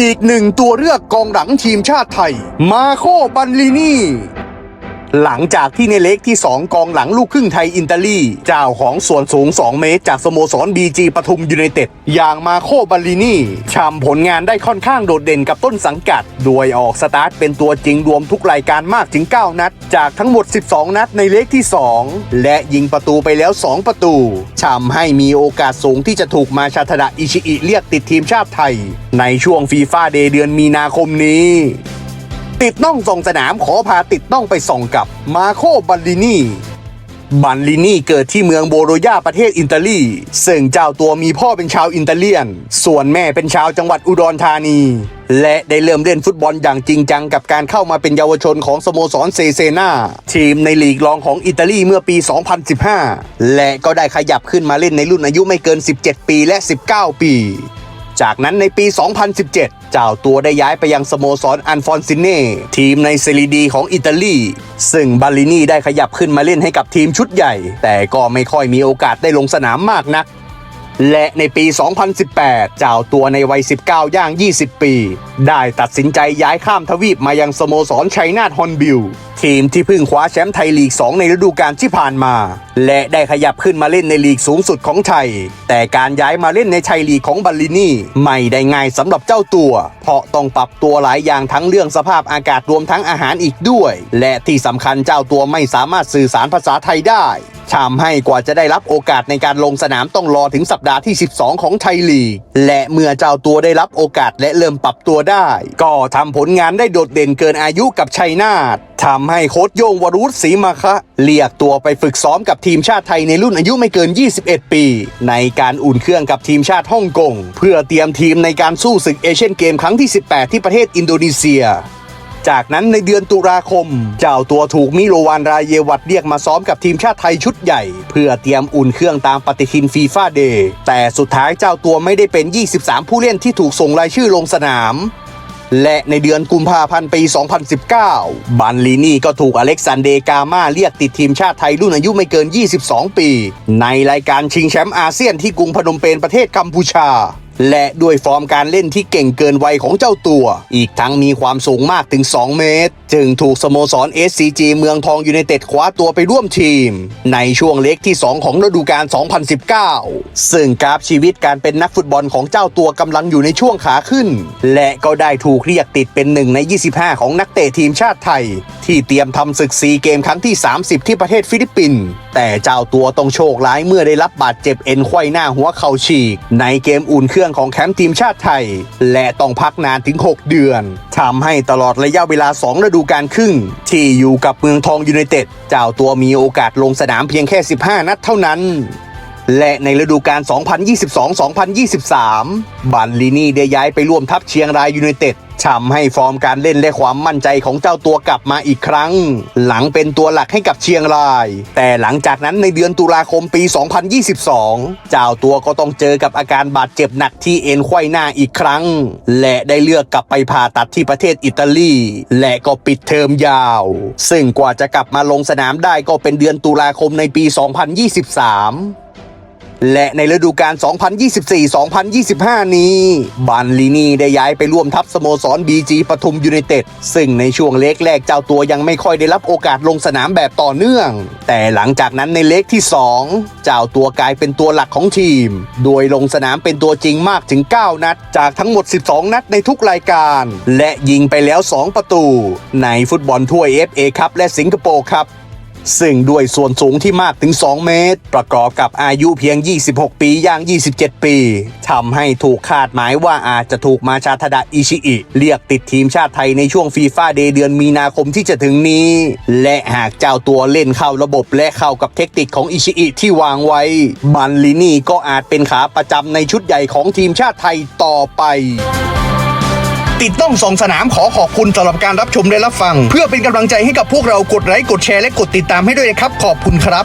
อีกหนึ่งตัวเลือกกองหลังทีมชาติไทย มาโคบันลินี หลังจากที่ในเล็กที่ 2 กองหลังลูกครึ่งไทยอินเตอรี่เจ้าของส่วนสูง 2 เมตร จากสโมสรบีจีปทุมยูไนเต็ดอย่างมาโคบัลลินีชำผลงานได้ค่อนข้างโดดเด่นกับต้นสังกัด โดยออกสตาร์ทเป็นตัวจริงรวมทุกรายการมากถึง 9 นัด จากทั้งหมด 12 นัดในเล็กที่ 2 และยิงประตูไปแล้ว 2 ประตูชำให้มีโอกาสสูงที่จะถูกมาชาทดะอิชิอิเรียกติดทีมชาติไทย ในช่วงฟีฟ่าเดย์เดือนมีนาคมนี้ ติดน่องส่งสนามขอพาติดน่องไปส่งกับมาโคบัลลินีบัลลินีเกิดที่เมืองโบโรยาประเทศอิตาลี ซึ่งเจ้าตัวมีพ่อเป็นชาวอิตาเลียน ส่วนแม่เป็นชาวจังหวัดอุดรธานี และได้เริ่มเล่นฟุตบอลอย่างจริงจังกับการเข้ามาเป็นเยาวชนของสโมสรเซเซนาทีมในลีกรองของอิตาลีเมื่อปี 2015 และก็ได้ขยับขึ้นมาเล่นในรุ่นอายุไม่เกิน 17 ปีและ 19 ปี จากนั้นในปี 2017 เจ้าตัวได้ย้ายไปยังสโมสรอันฟอนซิเน่ทีมในเซรีดีของอิตาลี ซึ่งบาลินีได้ขยับขึ้นมาเล่นให้กับทีมชุดใหญ่ แต่ก็ไม่ค่อยมีโอกาสได้ลงสนามมากนัก และในปี 2018 เจ้าตัวในวัย 19 ย่าง 20 ปี ได้ตัดสินใจย้ายข้ามทวีปมายังสโมสรชัยนาฮอนบิล ทีมที่เพิ่งคว้าแชมป์ไทยลีก 2 ในฤดูกาลที่ผ่านมา และได้ขยับขึ้นมาเล่นในลีกสูงสุดของไทย แต่การย้ายมาเล่นในไทยลีกของบัลลินีไม่ได้ง่ายสำหรับเจ้าตัว เพราะต้องปรับตัวหลายอย่างทั้งเรื่องสภาพอากาศรวมทั้งอาหารอีกด้วย และที่สำคัญเจ้าตัวไม่สามารถสื่อสารภาษาไทยได้ ทำให้กว่าจะได้รับโอกาสในการลงสนามต้องรอถึงสัปดาห์ที่ 12 ของไทยลีก และเมื่อเจ้าตัวได้รับโอกาสและเริ่มปรับตัวได้ ก็ทำผลงานได้โดดเด่นเกินอายุกับชัยนาททำให้โค้ชโยงวรุษศรีมาคะ เรียกตัวไปฝึกซ้อมกับทีมชาติไทยในรุ่นอายุไม่เกิน 21 ปี ในการอุ่นเครื่องกับทีมชาติฮ่องกง เพื่อเตรียมทีมในการสู้ศึกเอเชียนเกมครั้งที่ 18 ที่ประเทศอินโดนีเซีย จากนั้นในเดือนตุลาคม เจ้าตัวถูกมิโรวานรายเยวัตเรียกมาซ้อมกับทีมชาติไทยชุดใหญ่ เพื่อเตรียมอุ่นเครื่องตามปฏิทินฟีฟ่าเดย์แต่สุดท้ายเจ้าตัวไม่ได้เป็น 23 ผู้เล่นที่ถูกส่งรายชื่อลงสนามและในเดือนกุมภาพันธ์ปี 2019 บันลีนี่ก็ถูกอเล็กซานเดร์กามาเรียกติดทีมชาติไทยรุ่นอายุไม่เกิน 22 ปี ในรายการชิงแชมป์อาเซียนที่กรุงพนมเปญประเทศกัมพูชา และด้วยฟอร์มการเล่นที่เก่งเกินวัยของเจ้าตัว อีกทั้งมีความสูงมากถึง 2 เมตร จึงถูกสโมสร SCG เมืองทองยูไนเต็ดคว้าตัวไปร่วมทีม ในช่วงเล็กที่ 2 ของฤดูกาล 2019 ซึ่งกราฟชีวิตการเป็นนักฟุตบอลของเจ้าตัวกำลังอยู่ในช่วงขาขึ้น และก็ได้ถูกเรียกติดเป็นหนึ่งใน 25 ของนักเตะทีมชาติไทย ที่เตรียมทำศึกซีเกมครั้งที่ 30 ที่ประเทศฟิลิปปินส์ แต่เจ้าตัวต้องโชคร้ายเมื่อได้รับบาดเจ็บเอ็นไขว้หน้าหัวเข่าฉีก ในเกมอุ่นเครื่องของแคมป์ทีมชาติไทย และต้องพักนานถึง 6 เดือนทำให้ตลอดระยะเวลา 2 ฤดูกาลครึ่ง ที่อยู่กับเมืองทองยูไนเต็ดเจ้าตัวมีโอกาสลงสนามเพียงแค่ 15 นัดเท่านั้น และในฤดูกาล 2022-2023 บันลินี่ได้ย้ายไปร่วมทัพเชียงรายยูไนเต็ดทำให้ฟอร์มการเล่นและความมั่นใจของเจ้าตัวกลับมาอีกครั้ง หลังเป็นตัวหลักให้กับเชียงราย แต่หลังจากนั้นในเดือนตุลาคมปี 2022 เจ้าตัวก็ต้องเจอกับอาการบาดเจ็บหนักที่เอ็นไขว้หน้าอีกครั้ง และได้เลือกกลับไปผ่าตัดที่ประเทศอิตาลี และก็ปิดเทอมยาว ซึ่งกว่าจะกลับมาลงสนามได้ก็เป็นเดือนตุลาคมในปี 2023 และในฤดูกาล 2024-2025 นี้บันลีนีได้ย้ายไปร่วมทัพสโมสรบีจีปทุมยูไนเต็ด ซึ่งในช่วงเล็กแรกเจ้าตัวยังไม่ค่อยได้รับโอกาสลงสนามแบบต่อเนื่อง แต่หลังจากนั้นในเล็กที่ 2 เจ้าตัวกลายเป็นตัวหลักของทีม โดยลงสนามเป็นตัวจริงมากถึง 9 นัด จากทั้งหมด 12 นัดในทุกรายการ และยิงไปแล้ว 2 ประตู ในฟุตบอลถ้วย FA คัพและสิงคโปร์ครับ ซึ่งด้วยส่วนสูงที่มากถึง 2 เมตร ประกอบกับอายุเพียง 26 ปีย่าง 27 ปีทำให้ถูกคาดหมายว่าอาจจะถูกมาชาทดะอิชิอิ เรียกติดทีมชาติไทยในช่วงฟีฟ่าเดย์เดือนมีนาคมที่จะถึงนี้ และหากเจ้าตัวเล่นเข้าระบบและเข้ากับเทคนิคของอิชิอิที่วางไว้บันลินี่ก็อาจเป็นขาประจำในชุดใหญ่ของทีมชาติไทยต่อไป ติดต้องสองสนามขอขอบคุณสำหรับการรับชมและรับฟัง เพื่อเป็นกำลังใจให้กับพวกเรากดไลค์กดแชร์และกดติดตามให้ด้วยนะครับ ขอบคุณครับ